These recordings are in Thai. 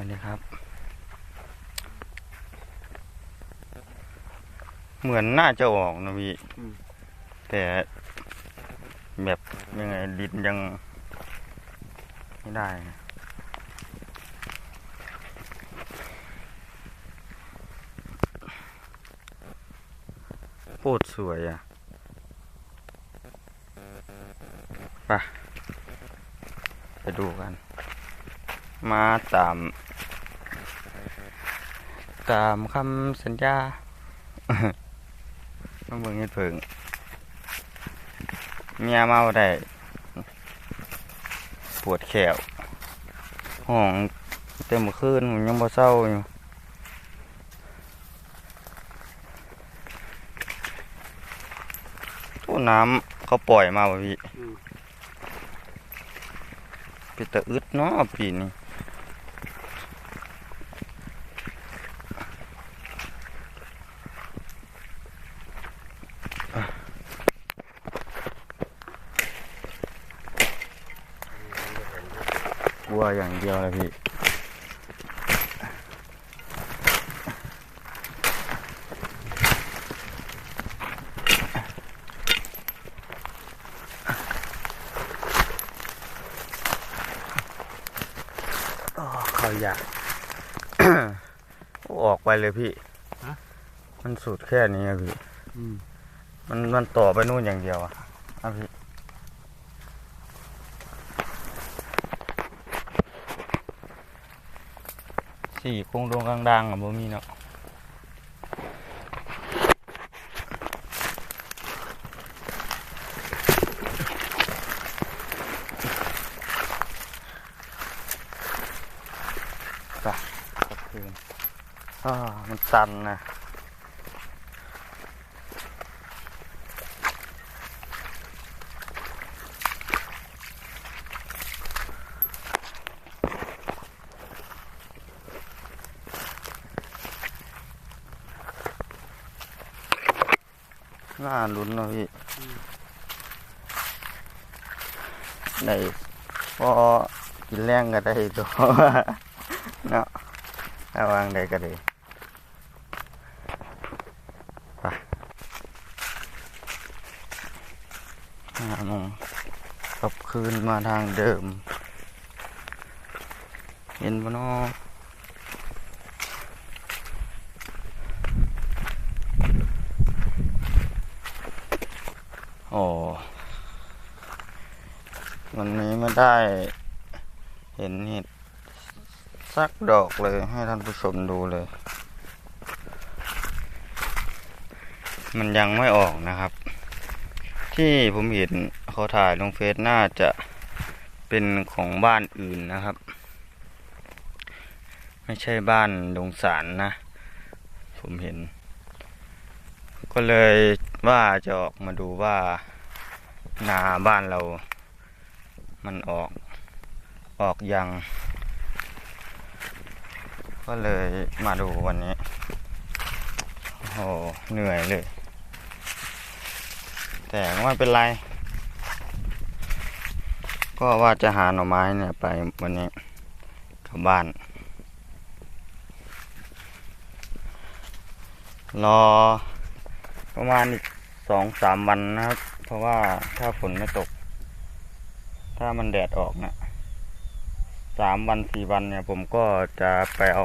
อันนี้ครับ เหมือนน่าจะออกนะพี่อืมแต่แบบยังไงดินยัง ไม่ได้นะโคตรสวยอะไปไปดูกัน มาตาม ตามคำสัญญาต้องเบิ่งเฮ็ดเพิงเมียเมาได้ ปวดแขวห้องเต็มอคืนผมยังบ่เศร้าอยู่ตู้น้ำเขาปล่อยมาบ่พี่อืมเป็นตะอึดเนาะปีนี้กลั วอย่างเดียวเลยพี่อ๋อเขาอยากออกไปเลยพี่ฮะมันสุดแค่นี้อะพี่อืมมันมันต่อไปนู่นอย่างเดียวอะอะพี่ สี่คงโดงกลางดังๆอะบ่มีเนาะไปกลับคืนอ่ามันตันนะ น่าลุ้นเนอะพี่ในพอกินแรงก็ได้ตัวเนาะระวังได้ก็ได้ไปห้าโมงกลับคืนมาทางเดิม เห็นปะเนาะ โอ้วันนี้ไม่ได้เห็นเห็ดสักดอกเลยให้ท่านผู้ชมดูเลย มันยังไม่ออกนะครับ ที่ผมเห็นเขาถ่ายลงเฟซน่าจะเป็นของบ้านอื่นนะครับ ไม่ใช่บ้านดงสารนะ ผมเห็น ก็เลย ว่าจะออกมาดูว่านาบ้านเรา มันออกออกยัง ก็เลยมาดูวันนี้ โอ้โหเหนื่อยเลย แต่ไม่เป็นไร ก็ว่าจะหาหน่อไม้เนี่ยไปวันนี้กลับบ้าน รอ ประมาณอีกสองสามวันนะครับ เพราะว่าถ้าฝนไม่ตก ถ้ามันแดดออกเนะสามวันสี่วันเนี่ย ผมก็จะไปเอา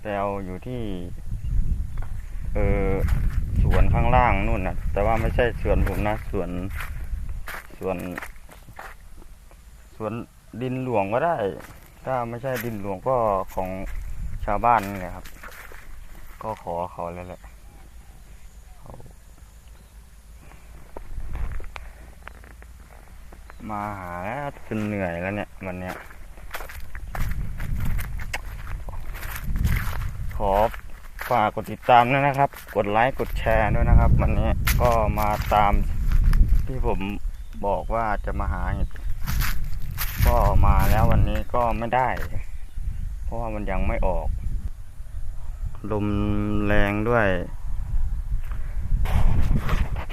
ไปเอาอยู่ที่เออสวนข้างล่างนู่นนะแต่ว่าไม่ใช่สวนผมนะสวนสวนสวนดินหลวงก็ได้ ถ้าไม่ใช่ดินหลวงก็ของชาวบ้านนี่แหละครับ ก็ขอเขาเลยแหละเขามาหาแล้วจนเหนื่อยแล้วเนี่ยวันเนี้ยขอฝากกดติดตามด้วยนะครับ กดไลค์กดแชร์ด้วยนะครับ วันนี้ก็มาตามที่ผมบอกว่าจะมาหาเห็ดก็มาแล้ววันนี้ก็ไม่ได้ เพราะว่ามันยังไม่ออก ลมแรงด้วย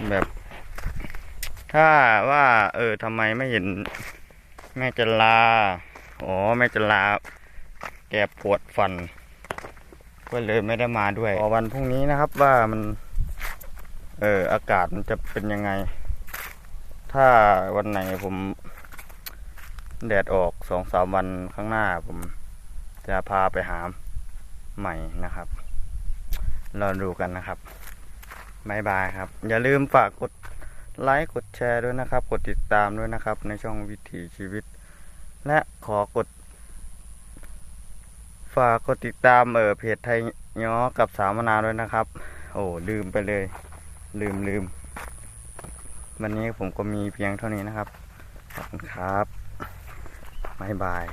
แบบ ถ้าว่า เออทำไมไม่เห็น แม่จันลา อ๋อ แม่จะลา แกปวดฟัน ก็เลยไม่ได้มาด้วยรอวันพรุ่งนี้นะครับว่ามัน เออ อากาศมันจะเป็นยังไง ถ้าวันไหนผม แดดออกสองสามวันข้างหน้าผมจะพาไปหาม ใหม่นะครับราดูกันนะครับบายบายครับ อย่าลืมฝากกดไลค์ กดแชร์ด้วยนะครับ กดติดตามด้วยนะครับ ในช่องวิถีชีวิต และขอกด ฝากกดติดตามเออเพจไทยย้อกับสามนาด้วยนะครับ โอ้ลืมไปเลย ลืมลืม วันนี้ผมก็มีเพียงเท่านี้นะครับ ขอบคุณครับบายบาย